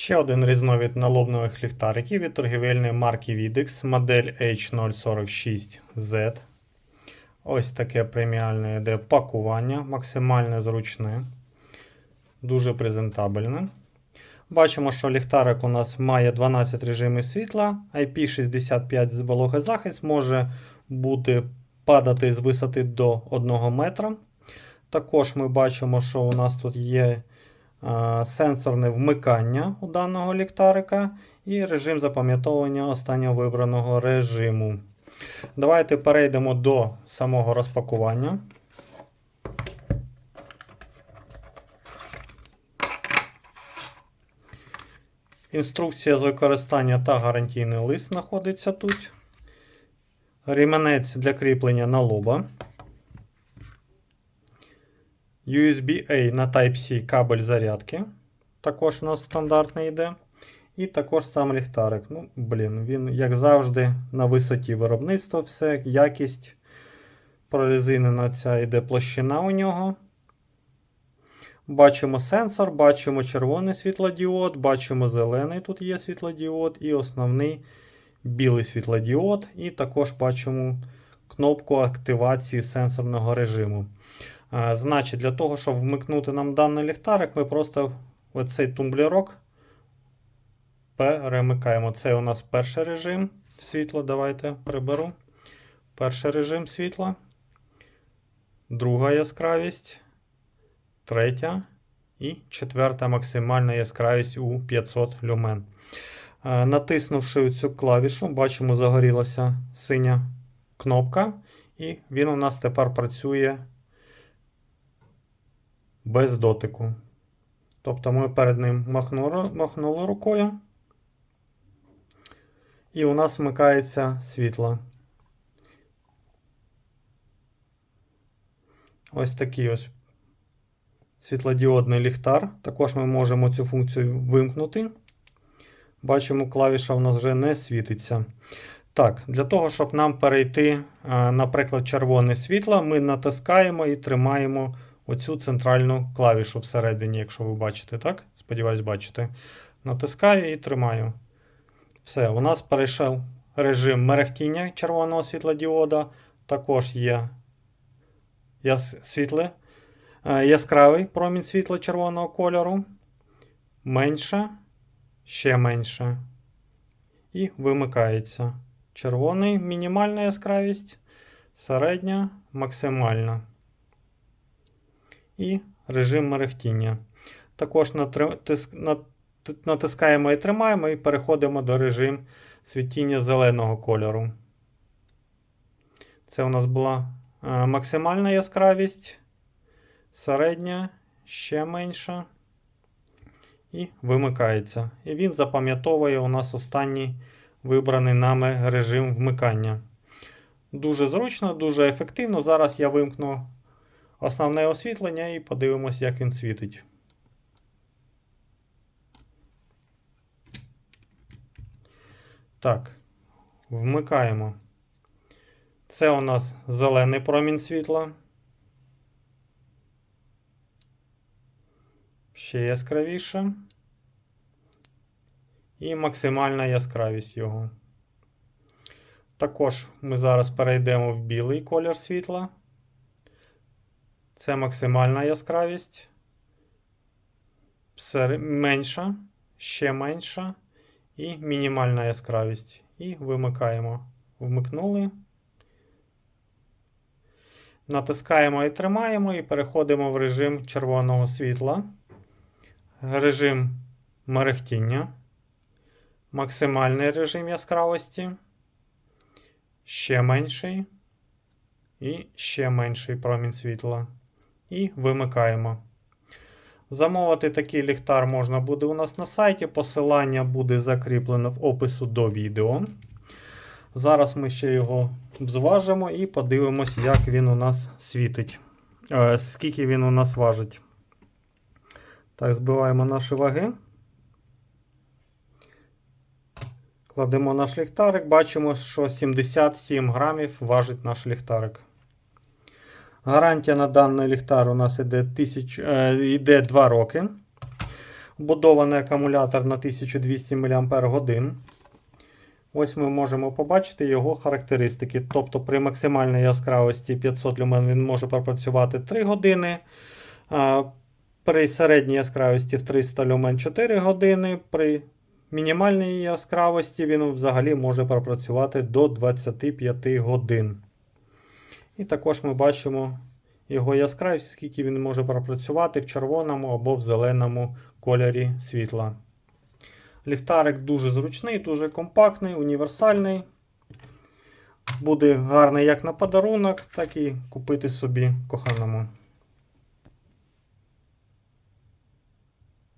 Ще один різновид налобнових ліхтариків від торгівельної марки Videx, модель H046Z. Ось таке преміальне йде пакування, максимально зручне, дуже презентабельне. Бачимо, що ліхтарик у нас має 12 режимів світла, IP65 вологозахист може бути падати з висоти до 1 метра. Також ми бачимо, що у нас тут є сенсорне вмикання у даного ліхтарика і режим запам'ятовування останнього вибраного режиму. Давайте перейдемо до самого розпакування. Інструкція з використання та гарантійний лист знаходиться тут. Ріменець для кріплення на лоба. USB-A на Type-C кабель зарядки. Також у нас стандартний йде. І також сам ліхтарик. Ну, блін, він, як завжди, на висоті виробництва, все, якість прорезинена ця йде площина у нього. Бачимо сенсор, бачимо червоний світлодіод, бачимо зелений тут є світлодіод і основний білий світлодіод. І також бачимо кнопку активації сенсорного режиму. Значить, для того, щоб вмикнути нам даний ліхтарик, ми просто оцей тумблерок перемикаємо. Це у нас перший режим світла. Давайте приберу. Перший режим світла. Друга яскравість. Третя. І четверта максимальна яскравість у 500 люмен. Натиснувши цю клавішу, бачимо, загорілася синя кнопка. І він у нас тепер працює без дотику. Тобто ми перед ним махнули, махнули рукою. І у нас вмикається світло. Ось такий ось світлодіодний ліхтар. Також ми можемо цю функцію вимкнути. Бачимо, клавіша у нас вже не світиться. Так, для того, щоб нам перейти, наприклад, червоне світло, ми натискаємо і тримаємо оцю центральну клавішу всередині, якщо ви бачите, так? Сподіваюсь, бачите. Натискаю і тримаю. Все, у нас перейшов режим мерехтіння червоного світлодіода. Також є світле, е, яскравий промінь світла червоного кольору. Менше, ще менше. І вимикається. Червоний мінімальна яскравість, середня, максимальна. І режим мерехтіння. Також натискаємо і тримаємо, і переходимо до режиму світіння зеленого кольору. Це у нас була е, максимальна яскравість, середня, ще менша. І вимикається. І він запам'ятовує у нас останній вибраний нами режим вмикання. Дуже зручно, дуже ефективно. Зараз я вимкну основне освітлення і подивимось, як він світить. Так, вмикаємо. Це у нас зелений промінь світла. Ще яскравіше. І максимальна яскравість його. Також ми зараз перейдемо в білий колір світла. Це максимальна яскравість. Менша, ще менша і мінімальна яскравість. І вимикаємо. Вмикнули. Натискаємо і тримаємо, і переходимо в режим червоного світла. Режим мерехтіння. Максимальний режим яскравості. Ще менший. І ще менший промінь світла. І вимикаємо. Замовити такий ліхтар можна буде у нас на сайті. Посилання буде закріплено в опису до відео. Зараз ми ще його зважимо і подивимось, як він у нас світить. Е, скільки він у нас важить. Так, збиваємо наші ваги. Кладемо наш ліхтарик. Бачимо, що 77 грамів важить наш ліхтарик. Гарантія на даний ліхтар у нас йде, тисяч, е, йде 2 роки. Вбудований акумулятор на 1200 мАч. Ось ми можемо побачити його характеристики. Тобто при максимальній яскравості 500 люмен він може пропрацювати 3 години. При середній яскравості в 300 люмен 4 години. При мінімальній яскравості він взагалі може пропрацювати до 25 годин. І також ми бачимо його яскравість, скільки він може пропрацювати в червоному або в зеленому кольорі світла. Ліхтарик дуже зручний, дуже компактний, універсальний. Буде гарний як на подарунок, так і купити собі коханому.